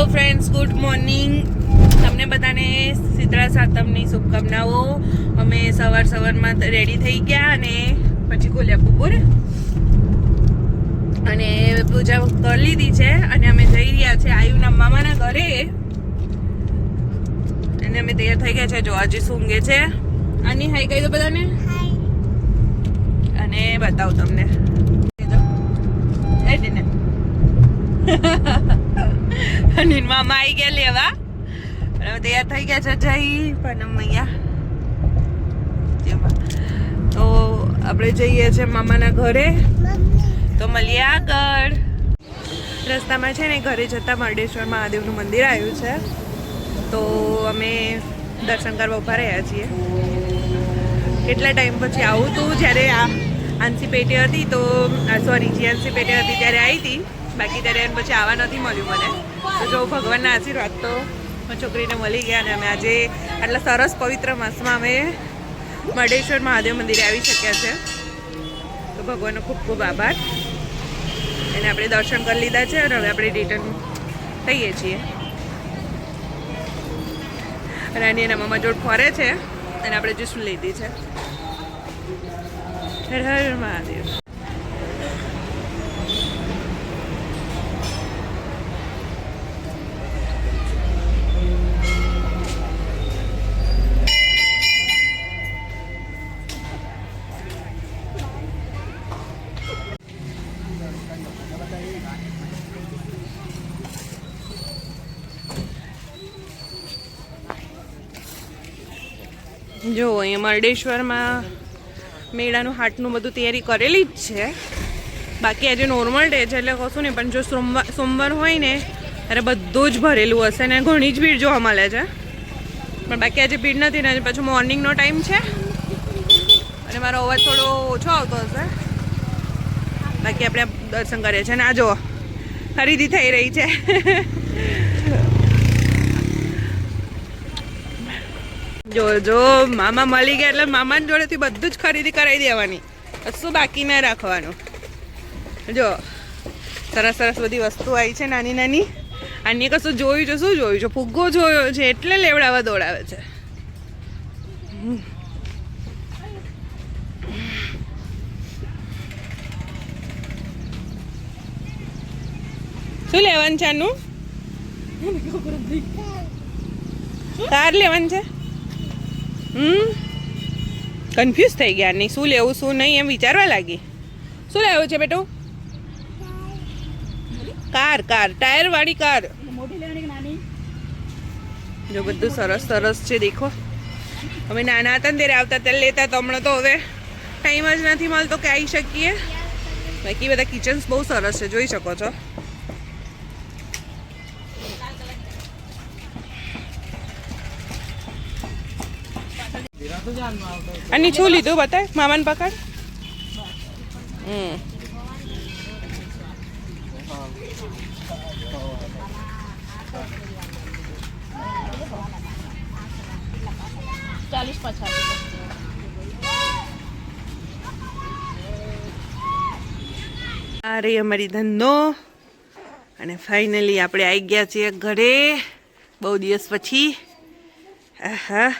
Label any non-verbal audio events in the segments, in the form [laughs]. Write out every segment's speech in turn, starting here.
Hello friends good morning તમને બધાને શીતળા સાતમની શુભકામનાઓ. અમે સવાર સવારમાં રેડી થઈ ગયા અને પછી ખોલ્યા બપોર. અને પૂજા કરી લીધી છે અને અમે જઈ રહ્યા છે આયુના મામાના ઘરે. અને અમે તૈયાર થઈ ગયા છે જો આજે સૂંઘે છે. આની હાઈ કહી દો બધાને. અને બતાવું તમને એ દિને અને મામા આવી ગયા લેવા અને અમે તૈયાર થઈ ગયા છે જઈ પણ મૈયા તો આપણે જઈએ છીએ મામાના ઘરે. તો મળીએ આગળ રસ્તામાં છે ને ઘરે જતા મરડેશ્વર મહાદેવનું મંદિર આવ્યું છે. તો અમે દર્શન કરવા ઊભા રહ્યા છીએ. કેટલા ટાઈમ પછી આવું હતું જ્યારે આ આંસી પેટે હતી તો સોરી આંસી પેટી હતી ત્યારે આવી હતી બાકી ત્યારે એમ પછી આવવા નથી મળ્યું મને. તો જો ભગવાનના આશીર્વાદ તો છોકરીને મળી ગયા અને અમે આજે આટલા સરસ પવિત્ર માસમાં અમે મડેશ્વર મહાદેવ મંદિરે આવી શક્યા છે. તો ભગવાનનો ખૂબ ખૂબ આભાર. એને આપણે દર્શન કરી લીધા છે અને હવે આપણે રિટર્ન થઈએ છીએ. અને આની એના મમ્મા જોડ ફરે છે અને આપણે જ્યુસ લીધી છે. હર હર મહાદેવ. જો અહીંયા મરડેશ્વરમાં મેળાનું હાટનું બધું તૈયારી કરેલી જ છે. બાકી આજે નોર્મલ ડે છે એટલે કશું નહીં, પણ જો સોમવાર સોમવાર હોય ને, ત્યારે બધું જ ભરેલું હશે ને ઘણી જ ભીડ જોવા મળે છે. પણ બાકી આજે ભીડ નથી ને પાછું મોર્નિંગનો ટાઈમ છે. અને મારો અવાજ થોડો ઓછો આવતો હશે. બાકી આપણે દર્શન કરીએ છીએ ને, આ જો ખરીદી થઈ રહી છે. જો જો મામા મળી ગયા એટલે મામાની જોડેથી બધું જ ખરીદી કરાવી દેવાની. કશું બાકી ના રાખવાનું. જો સરસ સરસ બધી વસ્તુ આવી છે નાની નાની. આની કશું જોયું છે શું જોયું છે? ફુગ્ગો જોયો છે એટલે લેવડાવવા દોડાવે છે. શું લેવાનું છે આનું? તાર લેવાનું છે? હમ? કન્ફ્યુઝ થઈ ગયા નહીં શું લેવું શું નહીં એમ વિચારવા લાગી. શું લેવું છે બેટું? Car car. ટાયર વાળી કાર. જો બધું સરસ સરસ છે દેખો. અમે નાના હતા ને ત્યારે આવતા ત્યારે લેતા તો હમણાં તો હવે ટાઈમ જ નથી મળતો કે આવી શકીએ. બાકી બધા કિચન્સ બહુ સરસ છે જોઈ શકો છો. અને શું લીધું બતાય? મામાને પકડ. હમ ચાલીસ પચાસ આ રહી અમારી ધંધો અને ફાઇનલી આપણે આવી ગયા છીએ ઘરે. બહુ દિવસ પછી. આહા.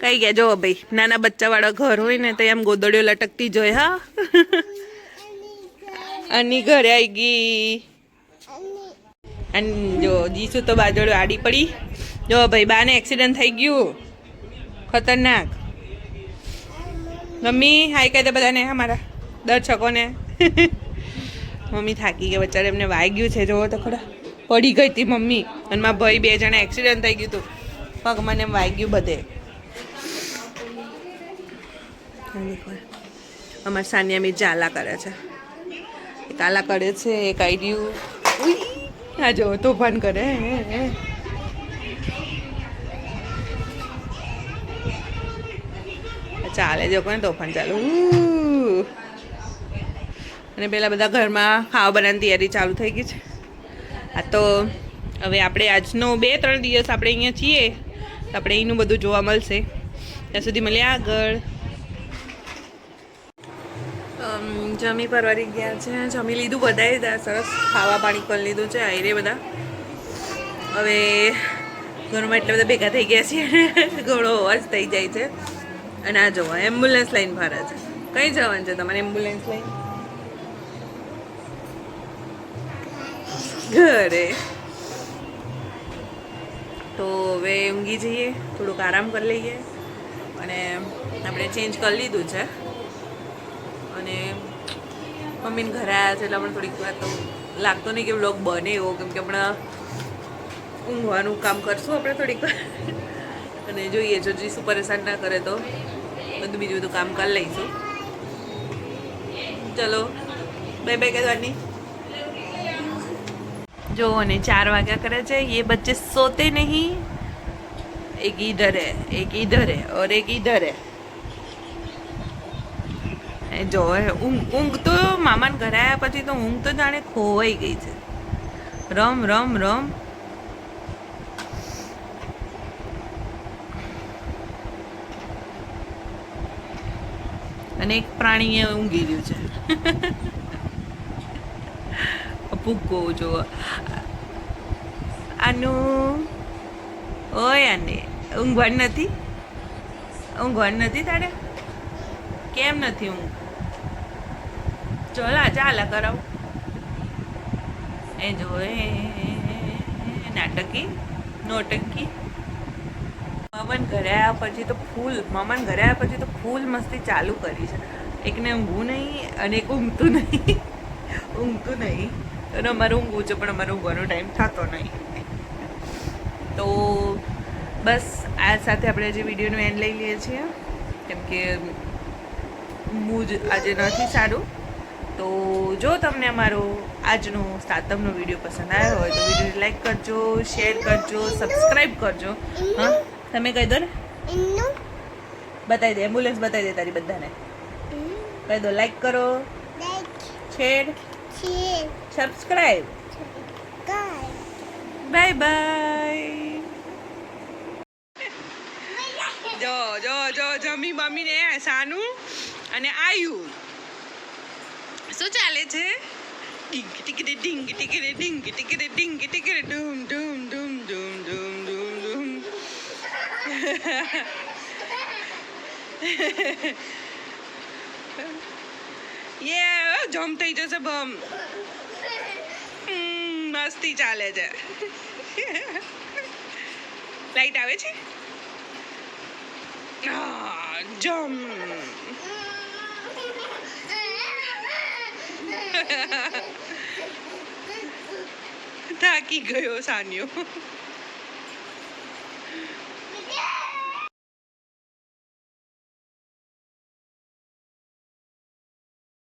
કઈ ગયા? જો ભાઈ, નાના બચ્ચાવાળા ઘર હોય ને તો એમ ગોદડીઓ લટકતી જોઈ હા? અની ઘરે આવી ગઈ. અને જો, જીસુ તો બાજોડો આડી પડી. જો ભાઈ, બાને એક્સિડન્ટ થઈ ગયું. ખતરનાક. મમ્મી, હાય કહી દે બધાને અમારા દર્શકોને. મમ્મી થાકી ગયા બચારે એમને વાગ્યું છે, જોવો તો ખરા. પડી ગઈ હતી મમ્મી. અને મારા ભાઈ બે જણા એક્સિડન્ટ થઈ ગયું હતું. પગ મને એમ વાગ્યું બધે. અમાર સાનિયા મી ચાલા કરે છે. એક આલા કરે છે, એક આઈડિયું. આ જો તોફાન કરે. ચાલે જો કોને તોફાન ચાલુ. અને પેલા બધા ઘરમાં ખાવા બનાવવાની તૈયારી ચાલુ થઈ ગઈ છે. આ તો હવે આપણે આજનો બે, ત્રણ દિવસ આપણે અહીંયા છીએ. આપણે એનું બધું જોવા મળશે. ત્યાં સુધી મળીએ આગળ. જમી પરવારી ગયા છે. જમી લીધું બધાએ સરસ ખાવા પાણી કરી લીધું છે. આયરે બધા. હવે ઘરમાં એટલા બધા ભેગા થઈ ગયા છે. [laughs] ઘણો અવાજ થઈ જાય છે. અને આ જોવો એમ્બ્યુલન્સ લાઈન ફરે છે. કઈ જવાનું છે તમારે એમ્બ્યુલન્સ લાઈન ઘરે. તો હવે ઊંઘી જઈએ. થોડુંક આરામ કરી લઈએ. અને આપણે ચેન્જ કરી લીધું છે. અને મમ્મીને ઘરે આવ્યા છે એટલે આપણે થોડીક વાર તો લાગતો નહીં કે વ્લોગ બને એવો કેમ કે હમણાં ઊંઘવાનું કામ કરશું આપણે થોડીક વાર અને જોઈએ જો જીસુ પરેશાન ના કરે તો બધું બીજું બધું કામ કરી લઈશું ચલો બાય બાય કહેવાની जो ने चार वाग्या करे છે ये बच्चे सोते नहीं एक इधर है एक इधर है और एक इधर है એ જો ઊંઘ ઊંઘ તો મામાને ઘરે આવ્યા પછી તો ઊંઘ તો જાણે ખોવાઈ ગઈ છે. રમ રમ રમ. અને એક પ્રાણી એ ઊંઘી ગયું છે. [laughs] ફૂગો જો. આનું. ઓય આને, ઊંઘવાનું નથી? ઊંઘવાનું નથી તારે? કેમ નથી ઊંઘ? ચોલા ચાલા કરાવ. એ જો નાટકી નોટકી મમન ઘરે આવ્યા પછી તો ફૂલ, મમન ઘરે આવ્યા પછી તો ફૂલ મસ્તી ચાલુ કરી છે. એકને ઊંઘવું નહીં અને એક ઊંઘતું નહીં. ઊંઘતું નહીં. અને અમારે ઊંઘવું છે, પણ અમારે ઊંઘવાનો ટાઈમ થતો નહીં. તો બસ, આ સાથે આપણે જે વિડીયોનું એન્ડ લઈ લઈએ છીએ. કેમ કે મૂડ આજે નથી સારું. તો જો તમને અમારો આજનો સાતમનો વીડિયો પસંદ આવ્યો હોય તો વીડિયો લાઈક કરજો શેર કરજો સબસ્ક્રાઈબ કરજો. હા? તમે કહી દો ને. બતાવી દે એમ્બ્યુલન્સ બતાવી દે તારી બધાને. કહી દો લાઈક કરો. શેર સબસ્ક્રાઈબ બાય બાય જો જો જો જમી મમ્મીને સાનું. અને આયુ. શું ચાલે છે? ડિંગ ટીકરે ડિંગ ટીકરે ડિંગ ટીકરે ડિંગ ટીકરે ડૂમ ડૂમ ડૂમ ડૂમ ડૂમ ડૂમ ડૂમ. યે જમ થઈ જશે બમ. મસ્તી ચાલે છે. લાઈટ આવે છે? જમ. [laughs] થાકી ગયો સાન્યો.